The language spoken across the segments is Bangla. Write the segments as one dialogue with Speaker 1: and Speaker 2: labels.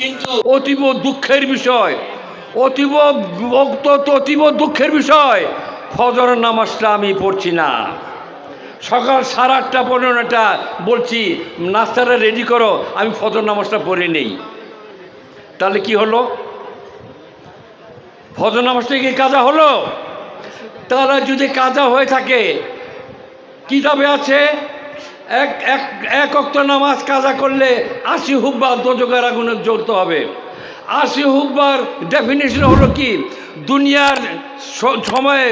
Speaker 1: কিন্তু অতীব দুঃখের বিষয়, অতীব অতীব দুঃখের বিষয়। ফজরের নামাজটা আমি পড়ছি না। সকাল সাড়ে আটটা পনেরোটা বলছি, নাস্তাটা রেডি করো, আমি ফজর নামাজটা পড়ে নেই। তাহলে কি হলো? ফজর নামাজটা কি কাজা হলো? তারা যদি কাজা হয়ে থাকে, কিতাবে আছে? এক এক এক অক্ত নামাজ কাজা করলে আশি হুব্বা দোজকের আগুনে জ্বলতে হবে। আশি হুব্বার ডেফিনেশন হলো কি? দুনিয়ার সময়ে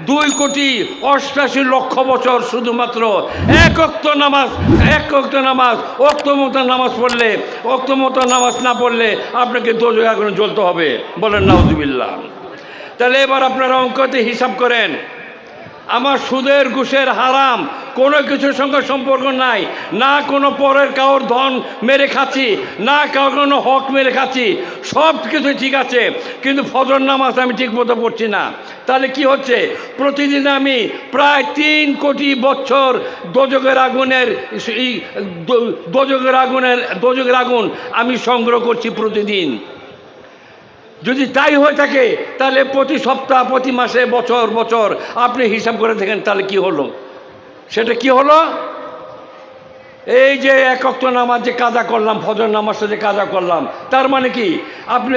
Speaker 1: দুই কোটি অষ্টাশি লক্ষ বছর শুধুমাত্র এক অক্ত নামাজ, এক অক্ত নামাজ, অক্ত মতো নামাজ পড়লে অক্তমতো নামাজ না পড়লে আপনাকে দোজক আগুনে জ্বলতে হবে। বলেন, নাউজুবিল্লাহ। তাহলে এবার আপনারা অঙ্কতে হিসাব করেন। আমার সুদের ঘুষের হারাম, কোনো কিছুর সঙ্গে সম্পর্ক নাই, না কোনো পরের কাউর ধন মেরে খাচ্ছি, না কাউ কোনো হক মেরে খাচ্ছি, সব কিছু ঠিক আছে, কিন্তু ফজর নামাজ আমি ঠিক মতো পড়ছি না। তাহলে কি হচ্ছে? প্রতিদিন আমি প্রায় তিন কোটি বছর দোজকের আগুনের দোজকের আগুনের দোজকের আগুন আমি সংগ্রহ করছি প্রতিদিন। যদি তাই হয়ে থাকে, তাহলে প্রতি সপ্তাহ, প্রতি মাসে, বছর বছর আপনি হিসাব করে দেখেন তাহলে কি হলো। সেটা কি হলো? এই যে একক্ত নামাজ যে কাজা করলাম ফজর নামাজটা যে কাজা করলাম, তার মানে কি? আপনি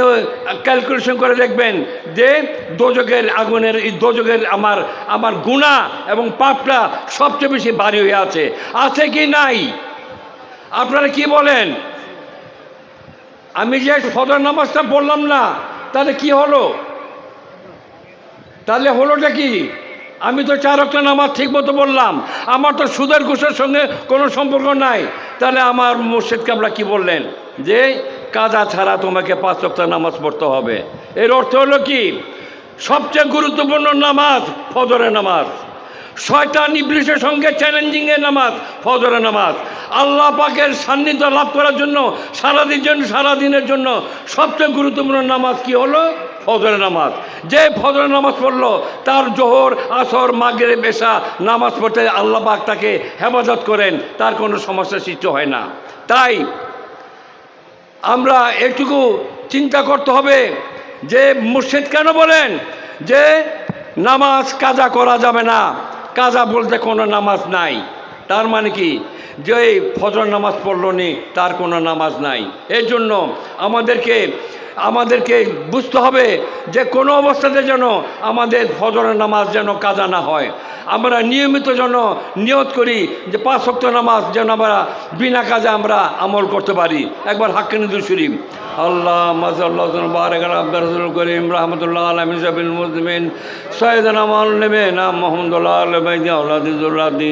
Speaker 1: ক্যালকুলেশন করে দেখবেন যে দোজকের আগুনের, এই দোজকের আমার আমার গুণা এবং পাপটা সবচেয়ে বেশি ভারী হয়ে আছে। আছে কি নাই? আপনারা কি বলেন? আমি যে ফজর নামাজটা বললাম না তাহলে কি হলো? তাহলে হলোটা কি? আমি তো চার অক্টান নামাজ ঠিক মতো বললাম। আমার তো সুদের ঘুষের সঙ্গে কোনো সম্পর্ক নাই। তাহলে আমার মুর্শিদ আমরা কি বললেন? যে কাদা ছাড়া তোমাকে পাঁচ অক্টান নামাজ পড়তে হবে। এর অর্থ হলো কি? সবচেয়ে গুরুত্বপূর্ণ নামাজ ফজরের নামাজ। শয়তান ইবলিশের সঙ্গে চ্যালেঞ্জিংয়ের নামাজ ফজরের নামাজ। আল্লাহ পাকের সান্নিধ্য লাভ করার জন্য সারাদিন জন্য, সারাদিনের জন্য সবচেয়ে গুরুত্বপূর্ণ নামাজ কি হলো? ফজরে নামাজ। যে ফজরে নামাজ পড়ল, তার জোহর, আসর মাগরে বেশা নামাজ পড়তে আল্লাহ পাক তাকে হেফাজত করেন, তার কোনো সমস্যা সৃষ্টি হয় না। তাই আমরা একটুকু চিন্তা করতে হবে যে মুর্শিদ কেন বলেন যে নামাজ কাজা করা যাবে না? কাজা বলতে কোনো নামাজ নাই। তার মানে কি? যে এই ফজর নামাজ পড়ল নি, তার কোনো নামাজ নাই। এর জন্য আমাদেরকে আমাদেরকে বুঝতে হবে যে কোনো অবস্থাতে যেন আমাদের ফজরের নামাজ যেন কাজা না হয়। আমরা নিয়মিত যেন নিয়ত করি যে পাঁচ শক্ত নামাজ যেন আমরা বিনা কাজে আমরা আমল করতে পারি। একবার হাক্কানিদুল শরীফ। আল্লাহ আব্দার করিম, রহমতুল্লাহ আলমিন মুসলিমিন সৈয়দান আমলেমেন মোহাম্মদুল্লাহ আল্লাহুল্লাদি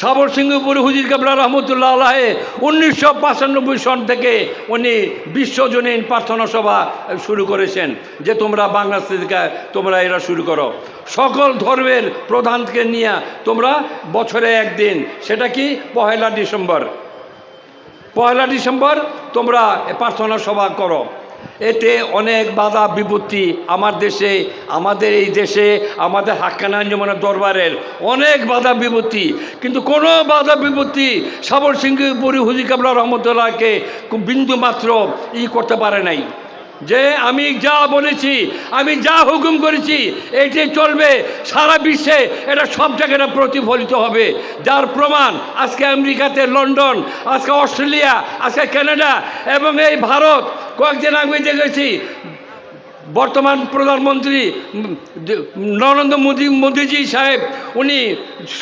Speaker 1: সাবর সিংহপুর হুজির কাবলা রহমতুল্লাহ আলাহে উনিশশো পঁচানব্বই সন থেকে উনি বিশ্বজনীন প্রার্থনা সভা শুরু করেছেন যে তোমরা বাংলাদেশ থেকে তোমরা এরা শুরু করো। সকল ধর্মের প্রধানকে নিয়ে তোমরা বছরে একদিন, সেটা কি? পহেলা ডিসেম্বর। পয়লা ডিসেম্বর তোমরা প্রার্থনা সভা করো। এতে অনেক বাধা বিপত্তি আমার দেশে, আমাদের এই দেশে, আমাদের হাক্কানাঞ্জমানের দরবারের অনেক বাধা বিপত্তি। কিন্তু কোনো বাধা বিপত্তি সাবর সিংহপুরি হুজি কাবলা রহমতুল্লাহকে বিন্দু মাত্র ই করতে পারে নাই। যে আমি যা বলেছি, আমি যা হুকুম করেছি এইটাই চলবে সারা বিশ্বে, এটা সব জায়গায় প্রতিফলিত হবে। যার প্রমাণ, আজকে আমেরিকাতে লন্ডন, আজকে অস্ট্রেলিয়া, আজকে কানাডা এবং এই ভারত কয়েকদিন আগে দেখেছি, বর্তমান প্রধানমন্ত্রী নরেন্দ্র মোদী, মোদীজি সাহেব, উনি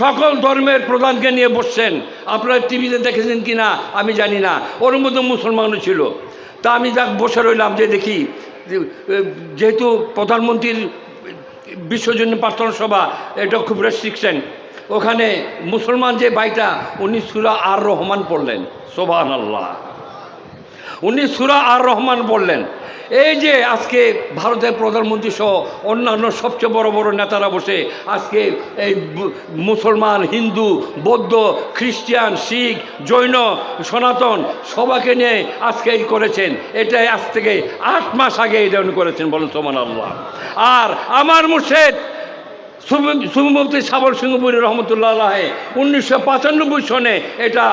Speaker 1: সকল ধর্মের প্রধানকে নিয়ে বসছেন। আপনারা টিভিতে দেখেছেন কি না আমি জানি না। ওর মধ্যে মুসলমানও ছিল। তা আমি যাক বসে রইলাম যে দেখি যেহেতু প্রধানমন্ত্রীর বিশ্বজনীন প্রার্থনা সভা, এটা খুব রেস্ট্রিকশন ওখানে মুসলমান যে ভাইটা, উনি সুরা আর রহমান পড়লেন। সোবাহ আল্লাহ উনি সুরা আর রহমান বললেন। এই যে আজকে ভারতের প্রধানমন্ত্রী সহ অন্যান্য সবচেয়ে বড় বড় নেতারা বসে আজকে এই মুসলমান, হিন্দু, বৌদ্ধ, খ্রিস্টান, শিখ, জৈন, সনাতন সবাকে নিয়ে আজকে এই করেছেন। এটাই আজ থেকে আট মাস আগে উনি করেছেন বলুন সোমান আল্লাহ আর আমার মুর্শেদ সুমুক্তি সাবর সিংহপুরি রহমতুল্লাহ আলাহে। উনিশশো পঁচানব্বই সনে এটা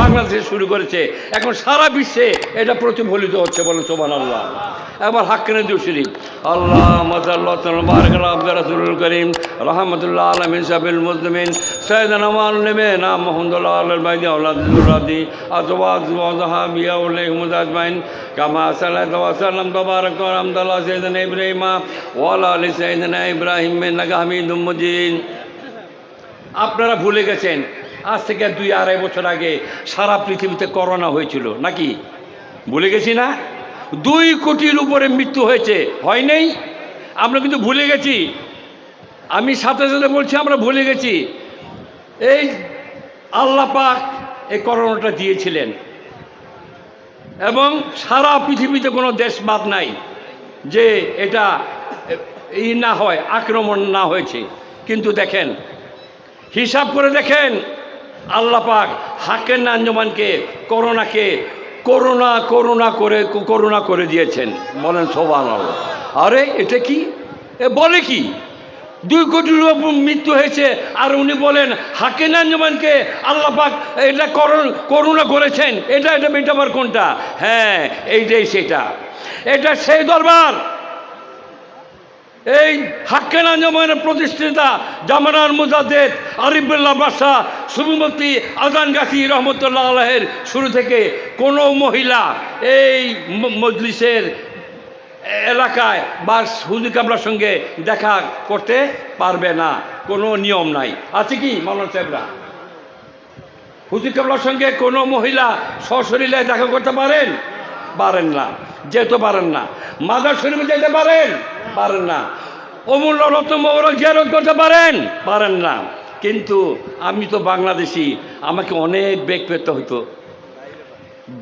Speaker 1: বাংলাদেশে শুরু করেছে। এখন সারা বিশ্বে এটা প্রতিফলিত হচ্ছে বলে সোমান আল্লাহ এবার হাক্কানে দিউ শরীফ আল্লাহ মজাল্লাহ বারক আব্দুল রাসুল করিম। রহমতুল্লাহ আলমিন সাবিল মুজমিন সৈয়দ নমান নেমে মোহাম্মদুল্লাহ আল্লাহ বাইদি আউলাদি আজওয়াজ ওয়াজহাবিয়া উল্লাহমুদ আজমাইন। কামা ওয়াসাল্লাম তবারক ওয়ালা ইব্রাহিম। হামিদুম মাজিদ আপনারা ভুলে গেছেন, আজ থেকে দুই আড়াই বছর আগে সারা পৃথিবীতে করোনা হয়েছিল, নাকি? ভুলে গেছি না? দুই কোটির উপরে মৃত্যু হয়েছে, হয় নাই? আমরা কিন্তু ভুলে গেছি। আমি সাথে সাথে বলছি, আমরা ভুলে গেছি। এই আল্লাহ পাক এই করোনাটা দিয়েছিলেন। এবং সারা পৃথিবীতে কোনো দেশ বাদ নাই যে এটা ই না হয়, আক্রমণ না হয়েছে। কিন্তু দেখেন, হিসাব করে দেখেন, আল্লাহ পাক হাকের আঞ্জমানকে, করোনাকে করোনা করোনা করে করোনা করে দিয়েছেন। বলেন সোবান আরে, এটা কি? এ বলে কি? দুই কোটি উপর মৃত্যু হয়েছে, আর উনি বলেন হাকেন আঞ্জমানকে আল্লাহ পাক এটা করো- করোনা করেছেন। এটা এটা মেটাবার কোনটা? হ্যাঁ এইটাই সেটা। এটা সেই দরবার। এই হাক্কান আঞ্জমানের প্রতিষ্ঠাতা জামানার মুজাদ্দেদ আরিফুল্লাহ বাদশাহ সুবিমতি আজান গাছি রহমতুল্লাহ আলাহের শুরু থেকে কোনো মহিলা এই মজলিসের এলাকায় বা হুজুর কামলার সঙ্গে দেখা করতে পারবে না। কোনো নিয়ম নাই। আছে কি মাওলানা সাহেবরা? হুজুর কামলার সঙ্গে কোনো মহিলা সশরীরে দেখা করতে পারেন? পারেন না। যেতে পারেন না। মাদার শরীফে যেতে পারেন? পারেন না। অমূল্য রত্ন মোবারক জিয়ারত করতে পারেন? পারেন না। কিন্তু আমি তো বাংলাদেশি, আমাকে অনেক বেগ পেতে হতো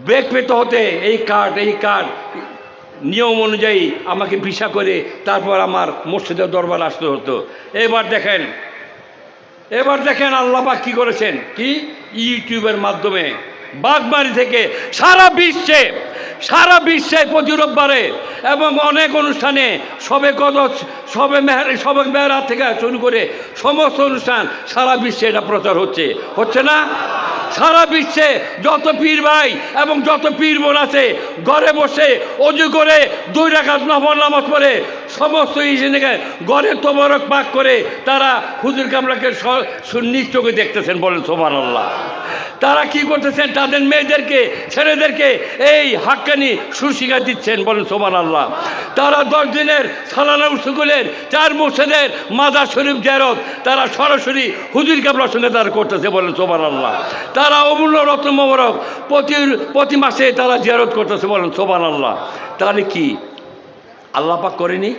Speaker 1: বেগ পেতে হতে এই কার্ড এই কার্ড নিয়ম অনুযায়ী আমাকে ভিসা করে তারপর আমার মসজিদের দরবার আসতে হতো। এবার দেখেন এবার দেখেন আল্লাপাক কি করেছেন? কি? ইউটিউবের মাধ্যমে বাগবাড়ি থেকে সারা বিশ্বে সারা বিশ্বে প্রতি রোববারে এবং অনেক অনুষ্ঠানে সবে কত সবে মেহের, সবে মেহরাত থেকে শুরু করে সমস্ত অনুষ্ঠান সারা বিশ্বে এটা প্রচার হচ্ছে। হচ্ছে না? সারা বিশ্বে যত পীর ভাই এবং যত পীর বোন আছে, ঘরে বসে অজু করে, দুই রাখাত নফল নামাজ পড়ে, সমস্ত ইসেকে ঘরে তোবরক পাক করে তারা হুজুর কামরাকে নিজ দেখতেছেন বলেন সোমান আল্লাহ তারা কি করতেছেন? তাদের মেয়েদেরকে, ছেলেদেরকে এই হাক্কানি সুশিক্ষা দিচ্ছেন বলেন সোমান আল্লাহ তারা দশ দিনের সালানা উৎসুকুলের চার মুর্শেদের মাদার শরীফ জেরত তারা সরাসরি হুজুর কামরার সঙ্গে তারা করতেছে বলেন সোমান আল্লাহ তারা অমূল্য রত্ন মোবারক প্রতি প্রতি মাসে তারা জিয়ারত করতেছে বলেন সোমান আল্লাহ তাহলে কি? আল্লাহ পাক করেনি?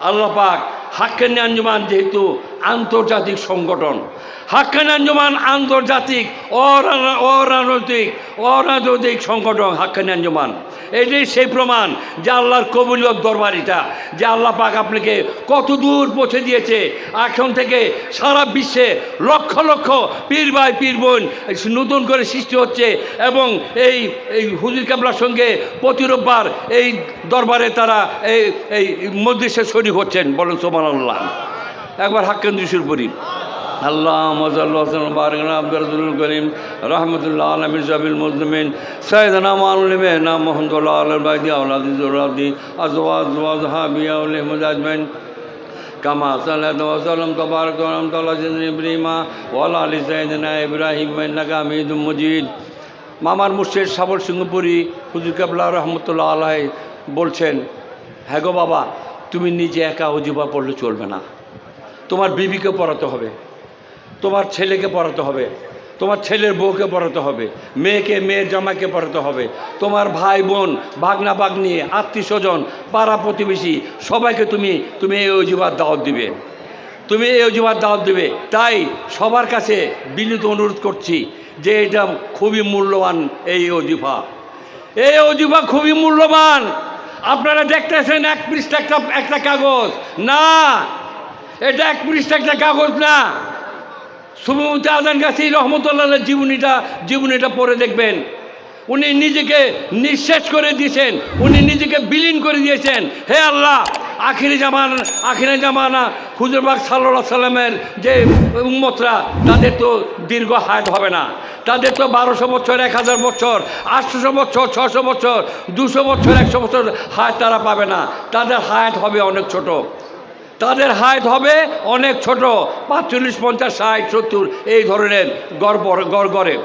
Speaker 1: আল্লাহ পাক হাক্কানি আঞ্জুমান যেহেতু আন্তর্জাতিক সংগঠন। হাক্কানি আঞ্জুমান আন্তর্জাতিক অরা- অরাজনৈতিক অরাজনৈতিক সংগঠন হাক্কানি আঞ্জুমান। এটাই সেই প্রমাণ যে আল্লাহর কবুলিয়ত দরবার এটা, যে আল্লাহ পাক আপনাকে কত দূর পৌঁছে দিয়েছে। এখন থেকে সারা বিশ্বে লক্ষ লক্ষ পীর ভাই, পীর বোন নতুন করে সৃষ্টি হচ্ছে এবং এই এই হুজুর কাবলার সঙ্গে প্রতি রোববার এই দরবারে তারা এই এই মজলিসে শরীফ হচ্ছেন। বলেন সোমান আল্লাহ একবার হাক্কান দিশুর পরি আল্লাহ মজাল্লাহ আব্দুল করিম রহমতুল্লাহ আলমিন সাবিল মুজমিন সৈয়দনা মাউলিমে নাম মোহাম্মদুল্লাহ আলবাদি আউলাদি আজওয়াজ ওয়াজহাবিয়া উলহমদ আজমাইন كما صلى وسلم تبارك ورحمة الله سيدنا إبراهيم وعلى آل سيدنا إبراهيم إنك حميد مجيد মামার মুর্শেদ সাবল সিংহপুরী হুজুর কাবলা রহমতুল্লাহ আলাই বলছেন হ্যাঁ গো বাবা তুমি নিজে একা অজুবা পড়লে চলবে না তোমার বিবিকে পড়াতে হবে, তোমার ছেলেকে পড়াতে হবে, তোমার ছেলের বউকে পড়াতে হবে, মেয়েকে, মেয়ের জামাইকে পড়াতে হবে, তোমার ভাই, বোন, ভাগনা, ভাগ্নি, আত্মীয় স্বজন, পাড়া প্রতিবেশী, সবাইকে তুমি তুমি এই অজুবার দাওয়াত দিবে। তুমি এই অজুবার দাওয়াত দিবে। তাই সবার কাছে বিনীত অনুরোধ করছি যে এটা খুবই মূল্যবান এই অজিফা এই অজুবা খুবই মূল্যবান। আপনারা দেখতেছেন এক পৃষ্ঠা একটা একটা কাগজ। না এটা এক পৃষ্ঠা, একটা কাগজ না। সুমিমতি আদান গাছি রহমতুল্লাহ জীবনীটা জীবনীটা পড়ে দেখবেন। উনি নিজেকে নিঃশেষ করে দিয়েছেন, উনি নিজেকে বিলীন করে দিয়েছেন। হে আল্লাহ, আখিরি জামান, আখিরি জামানা হুজুরবাগ সাল্লাহ সাল্লামের যে উম্মতরা, তাদের তো দীর্ঘ হায়াত হবে না। তাদের তো বারোশো বছর, এক হাজার বছর, আটশোশো বছর ছশো বছর, দুশো বছর, একশো বছর হায়াত তারা পাবে না। তাদের হায়াত হবে অনেক ছোট। তাদের হাইট হবে অনেক ছোট, পাঁচচল্লিশ, পঞ্চাশ, ষাট, সত্তর, এই ধরনের গড় গড় গড়ে।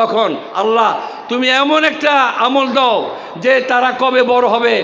Speaker 1: তখন আল্লাহ, তুমি এমন একটা আমল দাও যে তারা কবে বড় হবে।